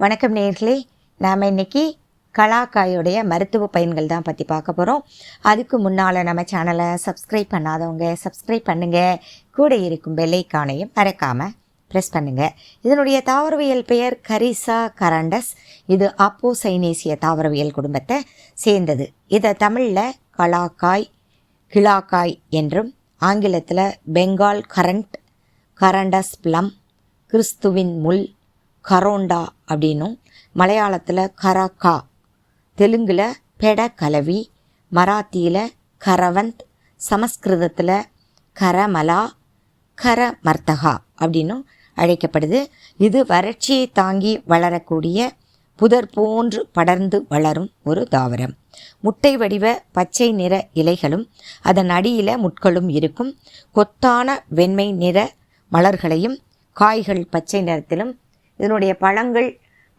வணக்கம் நேர்களே. நாம் இன்றைக்கி கலாக்காயோடைய மருத்துவ பயன்கள் தான் பற்றி பார்க்க போகிறோம் அதுக்கு முன்னால் நம்ம சேனலை சப்ஸ்கிரைப் பண்ணாதவங்க சப்ஸ்கிரைப் பண்ணுங்கள் கூட இருக்கும் பெல்லைக்கானையும் மறக்காமல் ப்ரெஸ் பண்ணுங்கள் இதனுடைய தாவரவியல் பெயர் கரிசா கரண்டஸ். இது அப்போ சைனேசிய தாவரவியல் குடும்பத்தை சேர்ந்தது. இதை தமிழில் கலாக்காய் கிளாக்காய் என்றும் ஆங்கிலத்தில் பெங்கால் கரண்ட் கரண்டஸ் ப்ளம் கிறிஸ்துவின் முள் கரோண்டா அப்படின்னும். மலையாளத்தில் கராக்கா. தெலுங்கில் பெட கலவி மராத்தியில் கரவந்த். சமஸ்கிருதத்தில் கரமலா. கரமர்த்தகா அப்படின்னும் அழைக்கப்படுது. இது வறட்சியை தாங்கி வளரக்கூடிய புதர் போன்று படர்ந்து வளரும் ஒரு தாவரம். முட்டை வடிவ பச்சை நிற இலைகளும் அதன் அடியில் முட்களும் இருக்கும். கொத்தான வெண்மை நிற மலர்களையும் காய்கள் பச்சை நிறத்திலும் இதனுடைய பழங்கள்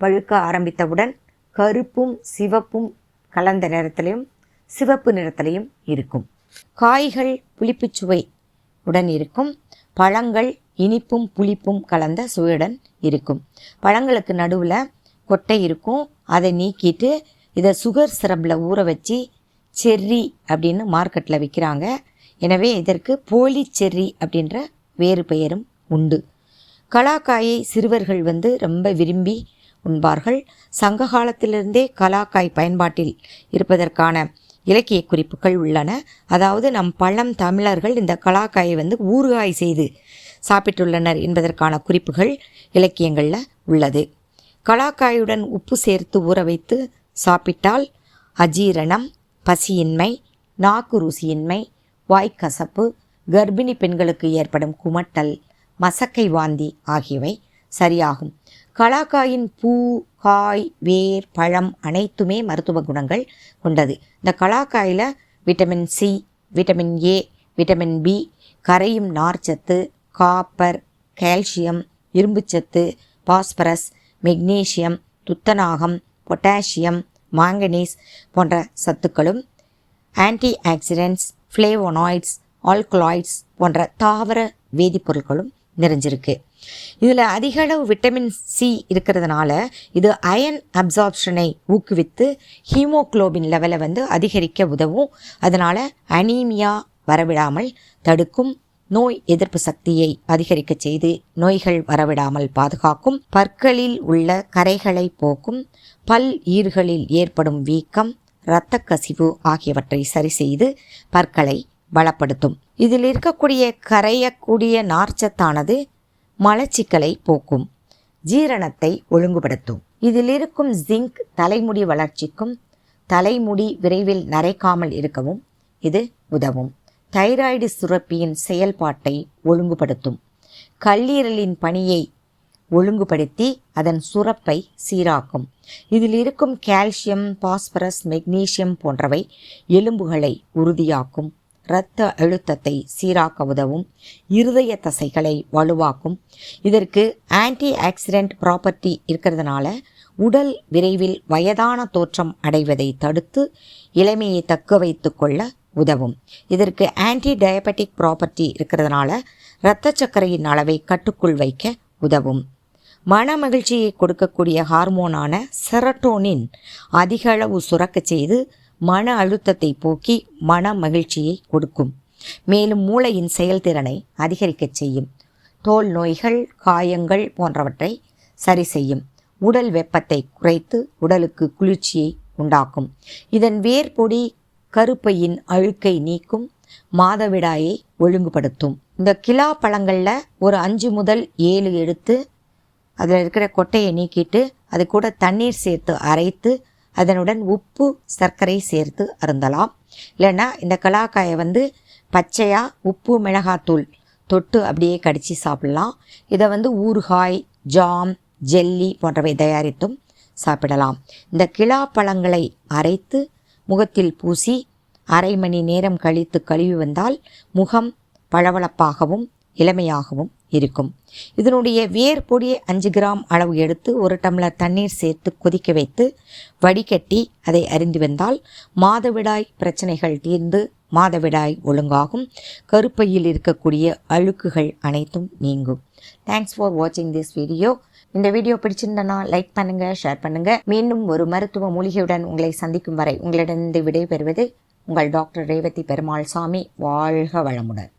பழுக்க ஆரம்பித்தவுடன் கருப்பும் சிவப்பும் கலந்த நிறத்திலையும் சிவப்பு நிறத்திலையும் இருக்கும். காய்கள் புளிப்புச்சுவை உடன் இருக்கும். பழங்கள் இனிப்பும் புளிப்பும் கலந்த சுவையுடன் இருக்கும். பழங்களுக்கு நடுவில் கொட்டை இருக்கும். அதை நீக்கிட்டு இதை சுகர் சிரப்பில் ஊற வச்சு செர்ரி அப்படின்னு மார்க்கெட்டில் விற்கிறாங்க எனவே இதற்கு போலி செர்ரி அப்படின்ற வேறு பெயரும் உண்டு. கலாக்காயை சிறுவர்கள் வந்து ரொம்ப விரும்பி உண்பார்கள். சங்க காலத்திலிருந்தே கலாக்காய் பயன்பாட்டில் இருப்பதற்கான இலக்கிய குறிப்புகள் உள்ளன. அதாவது நம் பழம் தமிழர்கள் இந்த கலாக்காயை வந்து ஊறுகாய் செய்து சாப்பிட்டுள்ளனர் என்பதற்கான குறிப்புகள் இலக்கியங்களில் உள்ளது. கலாக்காயுடன் உப்பு சேர்த்து ஊற வைத்து சாப்பிட்டால் அஜீரணம் பசியின்மை நாக்கு ருசியின்மை வாய்க்கசப்பு கர்ப்பிணி பெண்களுக்கு ஏற்படும் குமட்டல் மசக்கை வாந்தி ஆகியவை சரியாகும். கலாக்காயின் பூ காய் வேர் பழம் அனைத்துமே மருத்துவ குணங்கள் கொண்டது. இந்த கலாக்காயில் vitamin C vitamin A vitamin B கரையும் நார்ச்சத்து காப்பர் கால்சியம் இரும்புச்சத்து பாஸ்பரஸ் மெக்னீசியம் துத்தநாகம் பொட்டாசியம் மாங்கனீஸ் போன்ற சத்துக்களும் ஆன்டி ஆக்சிடென்ட்ஸ் ஃப்ளேவோனாய்ட்ஸ் ஆல்கலாய்ட்ஸ் போன்ற தாவர வேதிப்பொருட்களும் நிறைஞ்சிருக்கு. இதில் அதிக அளவு விட்டமின் சி இருக்கிறதுனால இது அயன் அப்சார்ப்ஷனை ஊக்குவித்து ஹீமோக்ளோபின் லெவலை வந்து அதிகரிக்க உதவும். அதனால் அனீமியா வரவிடாமல் தடுக்கும். நோய் எதிர்ப்பு சக்தியை அதிகரிக்க செய்து நோய்கள் வரவிடாமல் பாதுகாக்கும். பற்களில் உள்ள கரைகளை போக்கும். பல் ஈர்களில் ஏற்படும் வீக்கம் இரத்த கசிவு ஆகியவற்றை சரி செய்து பற்களை பலப்படுத்தும். இதில் இருக்கக்கூடிய கரையக்கூடிய நார்ச்சத்தானது மலச்சிக்கலை போக்கும். ஜீரணத்தை ஒழுங்குபடுத்தும். இதில் இருக்கும் ஜிங்க் தலைமுடி வளர்ச்சிக்கும் தலைமுடி விரைவில் நரைக்காமல் இருக்கவும் இது உதவும். தைராய்டு சுரப்பியின் செயல்பாட்டை ஒழுங்குபடுத்தும். கல்லீரலின் பணியை ஒழுங்குபடுத்தி அதன் சுரப்பை சீராக்கும். இதில் இருக்கும் கால்சியம் பாஸ்பரஸ் மெக்னீசியம் போன்றவை எலும்புகளை உறுதியாக்கும். இரத்த அழுத்தத்தை சீராக்க உதவும். இருதய தசைகளை வலுவாக்கும். இதற்கு ஆன்டி ஆக்சிடென்ட் ப்ராப்பர்ட்டி இருக்கிறதுனால உடல் விரைவில் வயதான தோற்றம் அடைவதை தடுத்து இளமையை தக்க வைத்து கொள்ள உதவும். இதற்கு ஆன்டி டயபெட்டிக் ப்ராப்பர்ட்டி இருக்கிறதுனால இரத்த சர்க்கரையின் அளவை கட்டுக்குள் வைக்க உதவும். மன மகிழ்ச்சியை கொடுக்கக்கூடிய ஹார்மோனான செரட்டோனின் அதிக அளவு செய்து மன அழுத்தத்தை போக்கி மன மகிழ்ச்சியை கொடுக்கும். மேலும் மூளையின் செயல்திறனை அதிகரிக்கச் செய்யும். தோல் நோய்கள் காயங்கள் போன்றவற்றை சரி செய்யும். உடல் வெப்பத்தை குறைத்து உடலுக்கு குளிர்ச்சியை உண்டாக்கும். இதன் வேர்பொடி கருப்பையின் அழுக்கை நீக்கும் மாதவிடாயை ஒழுங்குபடுத்தும். இந்த கிலா பழங்களில் ஒரு அஞ்சு முதல் ஏழு எடுத்து அதில் இருக்கிற கொட்டையை நீக்கிட்டு அது கூட தண்ணீர் சேர்த்து அரைத்து அதனுடன் உப்பு சர்க்கரை சேர்த்து அருந்தலாம். இல்லைன்னா இந்த கலாக்காயை வந்து பச்சையாக உப்பு மிளகாத்தூள் தொட்டு அப்படியே கடித்து சாப்பிடலாம். இதை வந்து ஊறுகாய் ஜாம் ஜெல்லி போன்றவை தயாரித்தும் சாப்பிடலாம். இந்த கிலா பழங்களை அரைத்து முகத்தில் பூசி அரை மணி நேரம் கழித்து கழுவி வந்தால் முகம் பளபளப்பாகவும் இளமையாகவும் இருக்கும். இதனுடைய வேர் பொடியை அஞ்சு கிராம் அளவு எடுத்து ஒரு டம்ளர் தண்ணீர் சேர்த்து கொதிக்க வைத்து வடிகட்டி அதை அறிந்து வந்தால் மாதவிடாய் பிரச்சனைகள் தீர்ந்து மாதவிடாய் ஒழுங்காகும். கருப்பையில் இருக்கக்கூடிய அழுக்குகள் அனைத்தும் நீங்கும். தேங்க்ஸ் ஃபார் வாட்சிங் திஸ் வீடியோ இந்த வீடியோ பிடிச்சிருந்தனா லைக் பண்ணுங்கள் ஷேர் பண்ணுங்கள் மீண்டும் ஒரு மருத்துவ மூலிகையுடன் உங்களை சந்திக்கும் வரை உங்களிடம் விடைபெறுவது உங்கள் டாக்டர் ரேவதி பெருமாள் சாமி வாழ்க வளமுடன்.